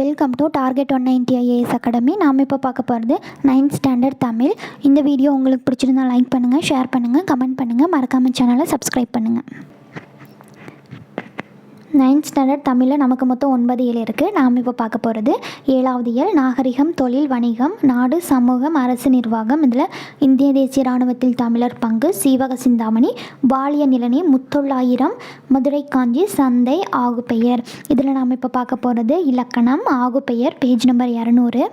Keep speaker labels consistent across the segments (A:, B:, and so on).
A: Welcome to target one ninety IAS academy நாம் இப்போ பார்க்க போகிறது நைன்த் ஸ்டாண்டர்ட் தமிழ். இந்த வீடியோ உங்களுக்கு பிடிச்சிருந்தா லைக் பண்ணுங்கள் ஷேர் பண்ணுங்கள் கமெண்ட் பண்ணுங்கள் மறக்காமல் சேனலை சப்ஸ்கிரைப் பண்ணுங்கள் நைன்த் ஸ்டாண்டர்ட் தமிழில் நமக்கு மொத்தம் ஒன்பது இயல் இருக்குது நாம் இப்போ பார்க்க போகிறது ஏழாவது இயல் நாகரிகம் தொழில் வணிகம் நாடு சமூகம் அரசு நிர்வாகம். இதில் இந்திய தேசிய இராணுவத்தில் தமிழர் பங்கு சீவக சிந்தாமணி பாலிய நிலனி முத்தொள்ளாயிரம் மதுரை காஞ்சி சந்தை ஆகுபெயர். இதில் நாம் இப்போ பார்க்க போகிறது இலக்கணம் ஆகுபெயர் பேஜ் நம்பர் இரநூறு.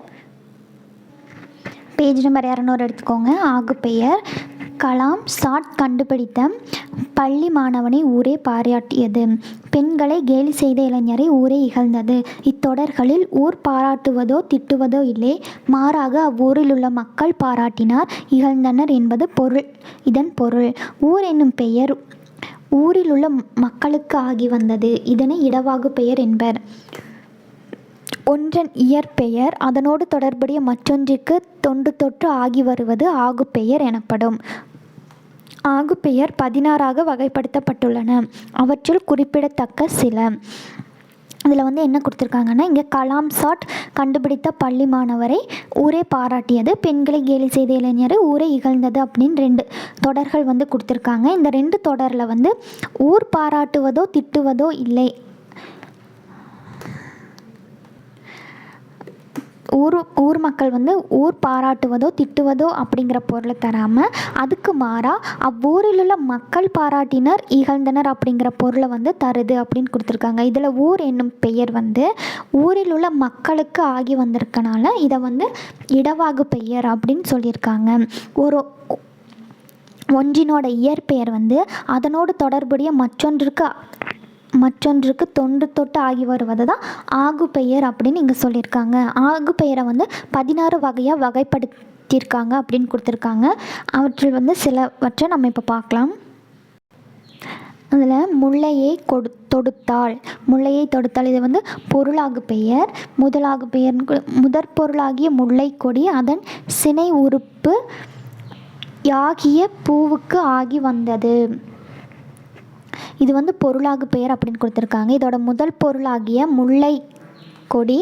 A: பேஜ் நம்பர் இரநூறு எடுத்துக்கோங்க. ஆகுபெயர் கலாம் சாட் கண்டுபிடித்த பள்ளி மாணவனை ஊரே பாராட்டியது. பெண்களை கேலி செய்த இளைஞரை ஊரே இகழ்ந்தது. இத்தொடர்களில் ஊர் பாராட்டுவதோ திட்டுவதோ இல்லை. மாறாக அவ்வூரில் உள்ள மக்கள் பாராட்டினார். இகழ்ந்தனர் என்பது பொருள். இதன் பொருள். ஊர் என்னும் பெயர் ஊரில் உள்ள மக்களுக்கு ஆகி வந்தது. இதனை இடவாகு பெயர் என்பர். ஒன்றன் இயற்பெயர் அதனோடு தொடர்புடைய மற்றொன்றிற்கு தொன்று தொற்று ஆகி வருவது ஆகுப்பெயர் எனப்படும். ஆகுப்பெயர் பதினாறாக வகைப்படுத்தப்பட்டுள்ளன. அவற்றுள் குறிப்பிடத்தக்க சில. இதில் வந்து என்ன கொடுத்துருக்காங்கன்னா இங்கே கலாம் சாட் கண்டுபிடித்த பள்ளி மாணவரை ஊரே பாராட்டியது பெண்களை கேலி செய்த இளைஞரை ஊரே இகழ்ந்தது அப்படின்னு ரெண்டு தொடர்கள் வந்து கொடுத்துருக்காங்க. இந்த ரெண்டு தொடரில் வந்து ஊர் பாராட்டுவதோ திட்டுவதோ இல்லை. ஊர் ஊர் மக்கள் வந்து ஊர் பாராட்டுவதோ திட்டுவதோ அப்படிங்கிற பொருளை தராமல் அதுக்கு மாறாக அவ்வூரில் உள்ள மக்கள் பாராட்டினர் இகழ்ந்தனர் அப்படிங்கிற பொருளை வந்து தருது அப்படின்னு கொடுத்துருக்காங்க. இதில் ஊர் என்னும் பெயர் வந்து ஊரில் உள்ள மக்களுக்கு ஆகி வந்திருக்கனால இதை வந்து இடவாகு பெயர் அப்படின்னு சொல்லியிருக்காங்க. ஒரு ஒன்றினோட இயற்பெயர் வந்து அதனோடு தொடர்புடைய மற்றொன்றுக்கு மற்றொன்றுக்கு தொன்று தொட்டு ஆகி வருவது தான் ஆகுபெயர் அப்படின்னு இங்கே சொல்லியிருக்காங்க. ஆகு பெயரை வந்து பதினாறு வகையாக வகைப்படுத்தியிருக்காங்க அப்படின்னு கொடுத்துருக்காங்க. அவற்றில் வந்து சிலவற்றை நம்ம இப்போ பார்க்கலாம். அதில் முல்லையை கொடு தொடுத்தாள். முல்லையை தொடுத்தாள். இது வந்து பொருளாகு பெயர். முதலாகு பெயர் முதற் பொருளாகிய முல்லை கொடி அதன் சினை உறுப்பு யாகிய பூவுக்கு ஆகி வந்தது. இது வந்து பொருளாகு பெயர் அப்படின்னு கொடுத்துருக்காங்க. இதோட முதல் பொருளாகிய முல்லை கொடி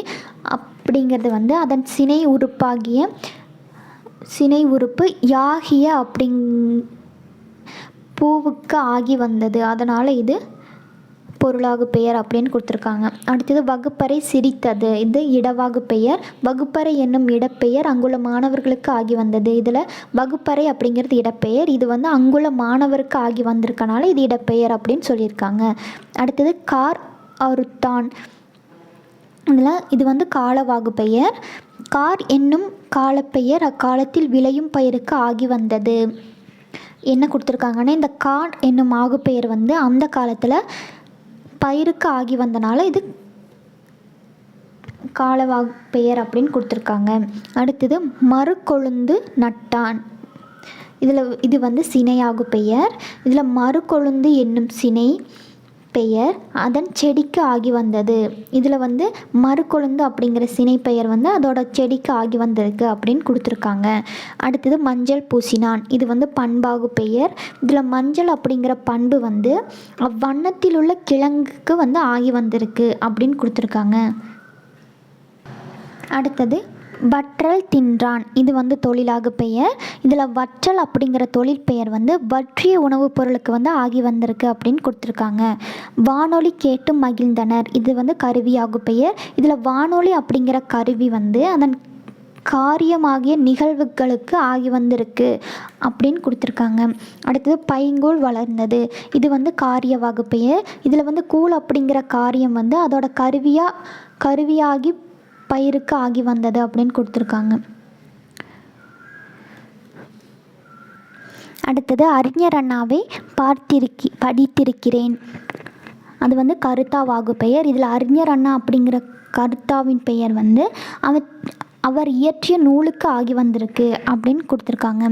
A: அப்படிங்கிறது வந்து அதன் சினை உறுப்பாகிய சினை உறுப்பு யாகிய அப்படிங் பூவுக்கு ஆகி வந்தது. அதனால் இது பொருளாகு பெயர் அப்படின்னு கொடுத்துருக்காங்க. அடுத்தது வகுப்பறை சிரித்தது. இது இடவாகு பெயர். வகுப்பறை என்னும் இடப்பெயர் அங்குள்ள மாணவர்களுக்கு ஆகி வந்தது. இதில் வகுப்பறை அப்படிங்கிறது இடப்பெயர். இது வந்து அங்குள்ள மாணவருக்கு ஆகி வந்திருக்கனால இது இடப்பெயர் அப்படின்னு சொல்லியிருக்காங்க. அடுத்தது கார் அருத்தான் இதில் இது வந்து காலவாகு பெயர். கார் என்னும் காலப்பெயர் அக்காலத்தில் விளையும் பயிருக்கு ஆகி வந்தது. என்ன கொடுத்துருக்காங்கன்னா இந்த கார் என்னும் ஆகு பெயர் வந்து அந்த காலத்தில் பயிருக்கு ஆகி வந்தனால இது காலவா பெயர் அப்படின்னு கொடுத்துருக்காங்க. அடுத்தது மறுக்கொழுந்து நட்டான். இதில் இது வந்து சினையாகு பெயர். இதில் மறுக்கொழுந்து என்னும் சினை பெயர் அதன் செடிக்கு ஆகி வந்தது. இதில் வந்து மறுக்கொழுந்து அப்படிங்கிற சினை பெயர் வந்து அதோட செடிக்கு ஆகி வந்திருக்கு அப்படின்னு கொடுத்துருக்காங்க. அடுத்தது மஞ்சள் பூசினான். இது வந்து பண்பாகு பெயர். இதில் மஞ்சள் அப்படிங்கிற பண்பு வந்து அவ்வண்ணத்தில் உள்ள கிழங்குக்கு வந்து ஆகி வந்திருக்கு அப்படின்னு கொடுத்துருக்காங்க. அடுத்தது வற்றல் தின்றான். இது வந்து தொழிலாக பெயர். இதில் வற்றல் அப்படிங்கிற தொழில் பெயர் வந்து வற்றிய உணவுப் பொருளுக்கு வந்து ஆகி வந்திருக்கு அப்படின்னு கொடுத்துருக்காங்க. வானொலி கேட்டு மகிழ்ந்தனர். இது வந்து கருவியாகு பெயர். இதில் வானொலி அப்படிங்கிற கருவி வந்து அதன் காரியமாகிய நிகழ்வுகளுக்கு ஆகி வந்திருக்கு அப்படின்னு கொடுத்துருக்காங்க. அடுத்தது பைங்கூழ் வளர்ந்தது. இது வந்து காரிய பெயர். இதில் வந்து கூழ் அப்படிங்கிற காரியம் வந்து அதோட கருவியாக கருவியாகி பயிருக்கு ஆகி வந்தது அப்படின்னு கொடுத்துருக்காங்க. அடுத்தது அறிஞர் அண்ணாவை பார்த்திருக்கி படித்திருக்கிறேன். அது வந்து கருத்தாவாகு பெயர் இதில் அறிஞர் அண்ணா அப்படிங்கிற கருத்தாவின் பெயர் வந்து அவ அவர் இயற்றிய நூலுக்கு ஆகி வந்திருக்கு அப்படின்னு கொடுத்துருக்காங்க.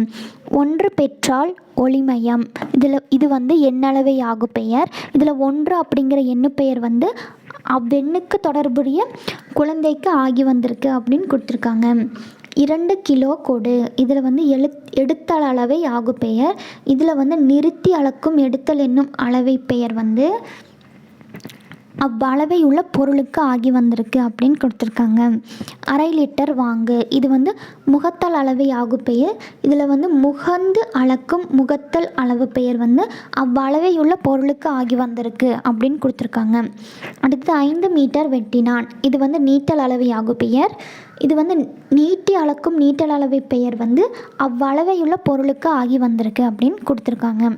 A: ஒன்று பெற்றால் ஒளிமயம். இதில் இது வந்து எண்ணளவை ஆகு பெயர். இதில் ஒன்று அப்படிங்கிற எண்ணு பெயர் வந்து அவ்வெண்ணுக்கு தொடர்புடைய குழந்தைக்கு ஆகி வந்திருக்கு அப்படின்னு கொடுத்துருக்காங்க. இரண்டு கிலோ கொடு. இதில் வந்து எழு எடுத்தல் அளவை ஆகு பெயர். இதில் வந்து நிறுத்தி அளக்கும் எடுத்தல் என்னும் அளவை பெயர் வந்து அவ்வளவை உள்ள பொருளுக்கு ஆகி வந்திருக்கு அப்படின்னு கொடுத்துருக்காங்க. அரை லிட்டர் வாங்கு. இது வந்து முகத்தல் அளவை ஆகு பெயர். இதில் வந்து முகந்து அளக்கும் முகத்தல் அளவு பெயர் வந்து அவ்வளவை உள்ள பொருளுக்கு ஆகி வந்திருக்கு அப்படின்னு கொடுத்துருக்காங்க. அடுத்து ஐந்து மீட்டர் வெட்டினான். இது வந்து நீட்டல் அளவை ஆகு பெயர். இது வந்து நீட்டி அளக்கும் நீட்டல் அளவை பெயர் வந்து அவ்வளவையுள்ள பொருளுக்கு ஆகி வந்திருக்கு அப்படின்னு கொடுத்துருக்காங்க.